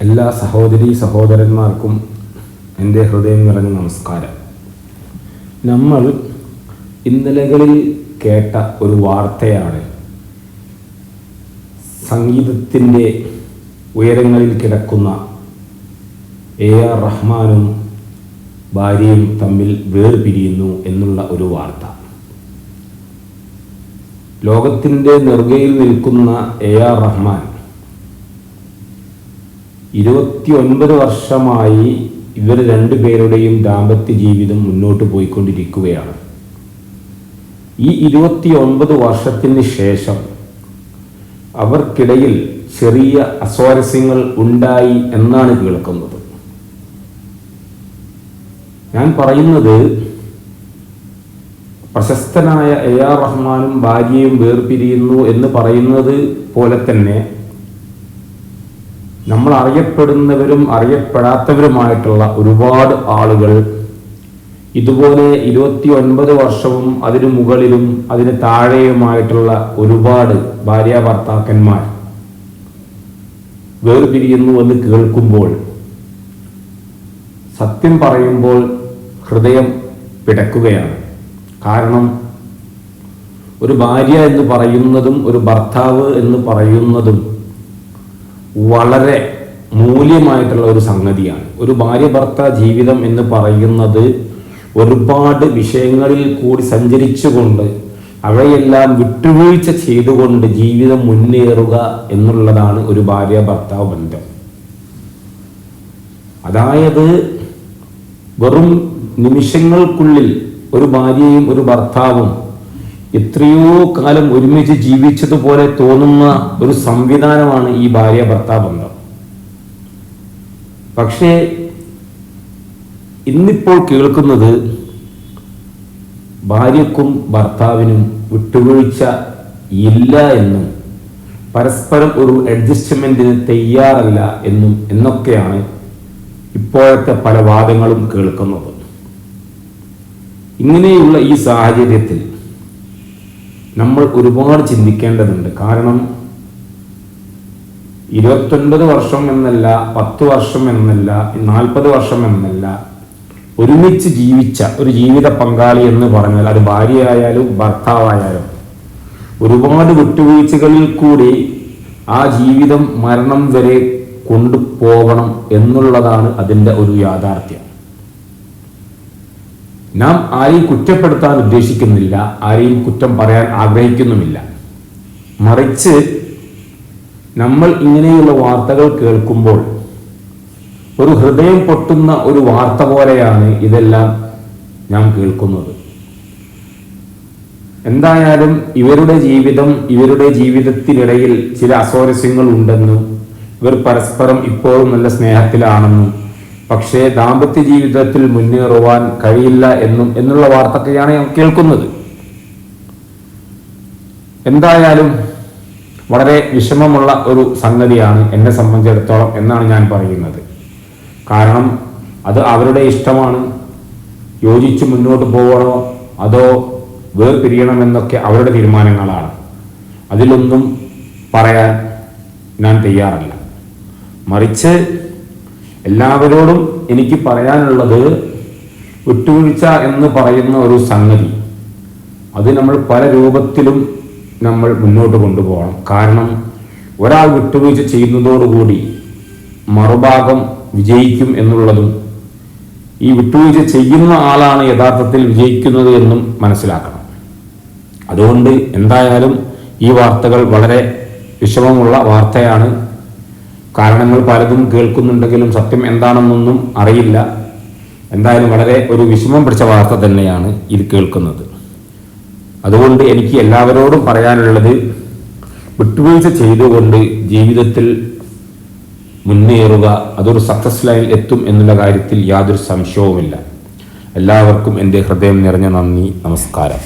എല്ലാ സഹോദരി സഹോദരന്മാർക്കും എന്റെ ഹൃദയം നിറഞ്ഞ നമസ്കാരം. നമ്മൾ ഇന്നലകളിൽ കേട്ട ഒരു വാർത്തയാണ്. സംഗീതത്തിന്റെ ഉയരങ്ങളിൽ കിടക്കുന്ന എ ആർ റഹ്മാനും ഭാര്യയും തമ്മിൽ വേർപിരിയുന്നു എന്നുള്ള ഒരു വാർത്ത. ലോകത്തിന്റെ നെറുകയിൽ നിൽക്കുന്ന എ ആർ റഹ്മാൻ ഇരുപത്തി ഒൻപത് വർഷമായി ഇവർ രണ്ടുപേരുടെയും ദാമ്പത്യ ജീവിതം മുന്നോട്ട് പോയിക്കൊണ്ടിരിക്കുകയാണ്. ഈ ഇരുപത്തി ഒൻപത് വർഷത്തിന് ശേഷം അവർക്കിടയിൽ ചെറിയ അസ്വാരസ്യങ്ങൾ ഉണ്ടായി എന്നാണ് കേൾക്കുന്നത്. ഞാൻ പറയുന്നത് പ്രശസ്തനായ എ ആർ റഹ്മാനും ഭാര്യയും വേർപിരിയുന്നു എന്ന് പറയുന്നത് പോലെ തന്നെ നമ്മൾ അറിയപ്പെടുന്നവരും അറിയപ്പെടാത്തവരുമായിട്ടുള്ള ഒരുപാട് ആളുകൾ ഇതുപോലെ ഇരുപത്തി ഒൻപത് വർഷവും അതിനു മുകളിലും അതിന് താഴെയുമായിട്ടുള്ള ഒരുപാട് ഭാര്യ ഭർത്താക്കന്മാർ വേർപിരിയുന്നു എന്ന് കേൾക്കുമ്പോൾ സത്യം പറയുമ്പോൾ ഹൃദയം പിടക്കുകയാണ്. കാരണം ഒരു ഭാര്യ എന്ന് പറയുന്നതും ഒരു ഭർത്താവ് എന്ന് പറയുന്നതും വളരെ മൂല്യമായിട്ടുള്ള ഒരു സംഗതിയാണ്. ഒരു ഭാര്യ ഭർത്ത ജീവിതം എന്ന് പറയുന്നത് ഒരുപാട് വിഷയങ്ങളിൽ കൂടി സഞ്ചരിച്ചുകൊണ്ട് അവയെല്ലാം വിട്ടുവീഴ്ച ചെയ്തുകൊണ്ട് ജീവിതം മുന്നേറുക എന്നുള്ളതാണ് ഒരു ഭാര്യ ഭർത്താവ് ബന്ധം. അതായത് വെറും നിമിഷങ്ങൾക്കുള്ളിൽ ഒരു ഭാര്യയും ഒരു ഭർത്താവും എത്രയോ കാലം ഒരുമിച്ച് ജീവിച്ചതുപോലെ തോന്നുന്ന ഒരു സംവിധാനമാണ് ഈ ഭാര്യ ഭർത്താവ് ബന്ധം പക്ഷേ ഇന്നിപ്പോൾ കേൾക്കുന്നത് ഭാര്യക്കും ഭർത്താവിനും വിട്ടുവീഴ്ച ഇല്ല എന്നും പരസ്പരം ഒരു അഡ്ജസ്റ്റ്മെന്റിന് തയ്യാറല്ല എന്നും എന്നൊക്കെയാണ് ഇപ്പോഴത്തെ പല വാദങ്ങളും കേൾക്കുന്നത്. ഇങ്ങനെയുള്ള ഈ സാഹചര്യത്തിൽ നമ്മൾ ഒരുപാട് ചിന്തിക്കേണ്ടതുണ്ട്. കാരണം ഇരുപത്തൊൻപത് വർഷം എന്നല്ല പത്ത് വർഷം എന്നല്ല നാൽപ്പത് വർഷം എന്നല്ല ഒരുമിച്ച് ജീവിച്ച ഒരു ജീവിത പങ്കാളി എന്ന് പറഞ്ഞാൽ അത് ഭാര്യയായാലും ഭർത്താവായാലും ഒരുപാട് വിട്ടുവീഴ്ചകളിൽ കൂടി ആ ജീവിതം മരണം വരെ കൊണ്ടുപോകണം എന്നുള്ളതാണ് അതിന്റെ ഒരു യാഥാർത്ഥ്യം. നാം ആരെയും കുറ്റപ്പെടുത്താൻ ഉദ്ദേശിക്കുന്നില്ല ആരെയും കുറ്റം പറയാൻ ആഗ്രഹിക്കുന്നുമില്ല. മറിച്ച് നമ്മൾ ഇങ്ങനെയുള്ള വാർത്തകൾ കേൾക്കുമ്പോൾ ഒരു ഹൃദയം പൊട്ടുന്ന ഒരു വാർത്ത പോലെയാണ് ഇതെല്ലാം ഞാൻ കേൾക്കുന്നത്. എന്തായാലും ഇവരുടെ ജീവിതം ഇവരുടെ ജീവിതത്തിനിടയിൽ ചില അസ്വാരസ്യങ്ങൾ ഉണ്ടെന്നും ഇവർ പരസ്പരം ഇപ്പോഴും നല്ല സ്നേഹത്തിലാണെന്നും പക്ഷേ ദാമ്പത്യ ജീവിതത്തിൽ മുന്നേറുവാൻ കഴിയില്ല എന്നും എന്നുള്ള വാർത്തയൊക്കെയാണ് ഞാൻ കേൾക്കുന്നത്. എന്തായാലും വളരെ വിഷമമുള്ള ഒരു സംഗതിയാണ് എന്നെ സംബന്ധിച്ചിടത്തോളം എന്നാണ് ഞാൻ പറയുന്നത്. കാരണം അത് അവരുടെ ഇഷ്ടമാണ്. യോജിച്ച് മുന്നോട്ട് പോകണോ അതോ വേർപിരിയണമെന്നൊക്കെ അവരുടെ തീരുമാനങ്ങളാണ്. അതിലൊന്നും പറയാൻ ഞാൻ തയ്യാറല്ല. മറിച്ച് എല്ലാവരോടും എനിക്ക് പറയാനുള്ളത് വിട്ടുവീഴ്ച എന്ന് പറയുന്ന ഒരു സംഗതി. അത് നമ്മൾ പല രൂപത്തിലും നമ്മൾ മുന്നോട്ട് കൊണ്ടുപോകണം. കാരണം ഒരാൾ വിട്ടുവീഴ്ച ചെയ്യുന്നതോടുകൂടി മറുഭാഗം വിജയിക്കും എന്നുള്ളതും ഈ വിട്ടുവീഴ്ച ചെയ്യുന്ന ആളാണ് യഥാർത്ഥത്തിൽ വിജയിക്കുന്നത് എന്നും മനസ്സിലാക്കണം. അതുകൊണ്ട് എന്തായാലും ഈ വാർത്തകൾ വളരെ വിഷമമുള്ള വാർത്തയാണ്. കാരണങ്ങൾ പലതും കേൾക്കുന്നുണ്ടെങ്കിലും സത്യം എന്താണെന്നൊന്നും അറിയില്ല. എന്തായാലും വളരെ ഒരു വിഷമം പിടിച്ച വാർത്ത തന്നെയാണ് ഇത് കേൾക്കുന്നത്. അതുകൊണ്ട് എനിക്ക് എല്ലാവരോടും പറയാനുള്ളത് വിട്ടുവീഴ്ച ചെയ്തുകൊണ്ട് ജീവിതത്തിൽ മുന്നേറുക അതൊരു സക്സസ് ലൈനിൽ എത്തും എന്നുള്ള കാര്യത്തിൽ യാതൊരു സംശയവുമില്ല. എല്ലാവർക്കും എന്റെ ഹൃദയം നിറഞ്ഞ നന്ദി നമസ്കാരം.